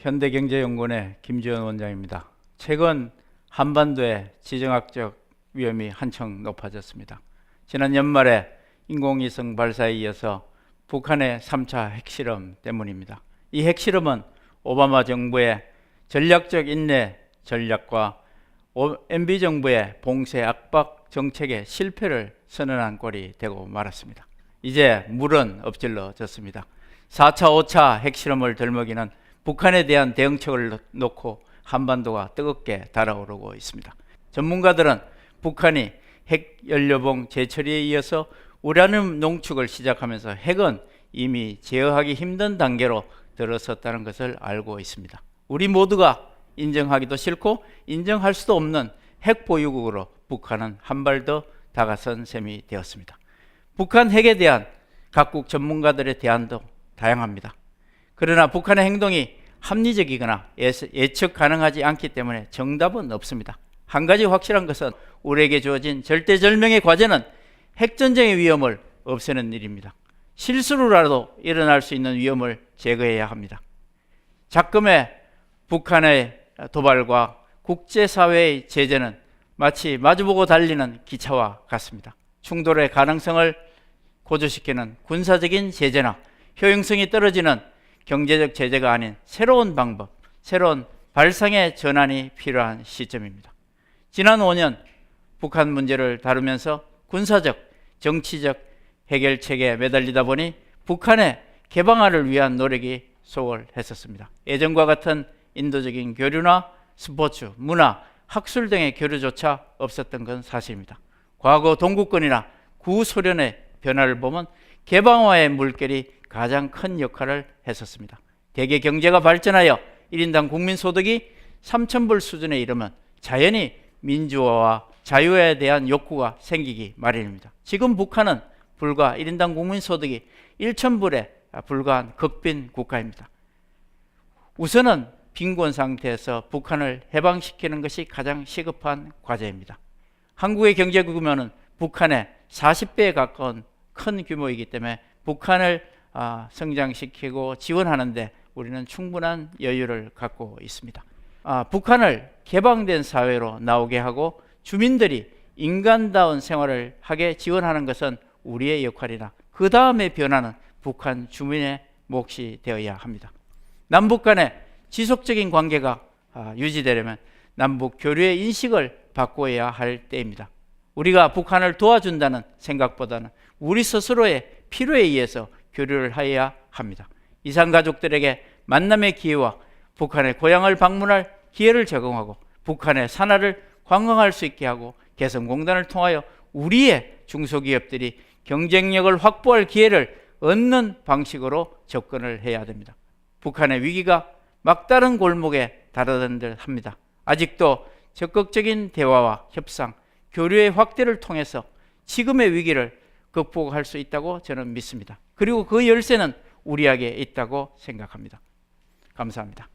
현대경제연구원의 김지원 원장입니다. 최근 한반도의 지정학적 위험이 한층 높아졌습니다. 지난 연말에 인공위성 발사에 이어서 북한의 3차 핵실험 때문입니다. 이 핵실험은 오바마 정부의 전략적 인내 전략과 MB 정부의 봉쇄 압박 정책의 실패를 선언한 꼴이 되고 말았습니다. 이제 물은 엎질러졌습니다. 4차, 5차 핵실험을 들먹이는 북한에 대한 대응책을 놓고 한반도가 뜨겁게 달아오르고 있습니다. 전문가들은 북한이 핵 연료봉 재처리에 이어서 우라늄 농축을 시작하면서 핵은 이미 제어하기 힘든 단계로 들어섰다는 것을 알고 있습니다. 우리 모두가 인정하기도 싫고 인정할 수도 없는 핵 보유국으로 북한은 한 발 더 다가선 셈이 되었습니다. 북한 핵에 대한 각국 전문가들의 대안도 다양합니다. 그러나 북한의 행동이 합리적이거나 예측 가능하지 않기 때문에 정답은 없습니다. 한 가지 확실한 것은 우리에게 주어진 절대절명의 과제는 핵전쟁의 위험을 없애는 일입니다. 실수로라도 일어날 수 있는 위험을 제거해야 합니다. 작금의 북한의 도발과 국제사회의 제재는 마치 마주보고 달리는 기차와 같습니다. 충돌의 가능성을 고조시키는 군사적인 제재나 효용성이 떨어지는 경제적 제재가 아닌 새로운 방법, 새로운 발상의 전환이 필요한 시점입니다. 지난 5년 북한 문제를 다루면서 군사적, 정치적 해결책에 매달리다 보니 북한의 개방화를 위한 노력이 소홀했었습니다. 예전과 같은 인도적인 교류나 스포츠, 문화, 학술 등의 교류조차 없었던 건 사실입니다. 과거 동구권이나 구소련의 변화를 보면 개방화의 물결이 가장 큰 역할을 했었습니다. 대개 경제가 발전하여 1인당 국민소득이 3천불 수준에 이르면 자연히 민주화와 자유에 대한 욕구가 생기기 마련입니다. 지금 북한은 불과 1인당 국민소득이 1천불에 불과한 극빈 국가입니다. 우선은 빈곤 상태에서 북한을 해방시키는 것이 가장 시급한 과제입니다. 한국의 경제 규모는 북한의 40배에 가까운 큰 규모이기 때문에 북한을 아, 성장시키고 지원하는데 우리는 충분한 여유를 갖고 있습니다. 아, 북한을 개방된 사회로 나오게 하고 주민들이 인간다운 생활을 하게 지원하는 것은 우리의 역할이나 그 다음의 변화는 북한 주민의 몫이 되어야 합니다. 남북 간의 지속적인 관계가 아, 유지되려면 남북 교류의 인식을 바꿔야 할 때입니다. 우리가 북한을 도와준다는 생각보다는 우리 스스로의 필요에 의해서 교류를 해야 합니다. 이산 가족들에게 만남의 기회와 북한의 고향을 방문할 기회를 제공하고 북한의 산하를 관광할 수 있게 하고 개성공단을 통하여 우리의 중소기업들이 경쟁력을 확보할 기회를 얻는 방식으로 접근을 해야 됩니다. 북한의 위기가 막다른 골목에 다르던 듯 합니다. 아직도 적극적인 대화와 협상, 교류의 확대를 통해서 지금의 위기를 극복할 수 있다고 저는 믿습니다. 그리고 그 열쇠는 우리에게 있다고 생각합니다. 감사합니다.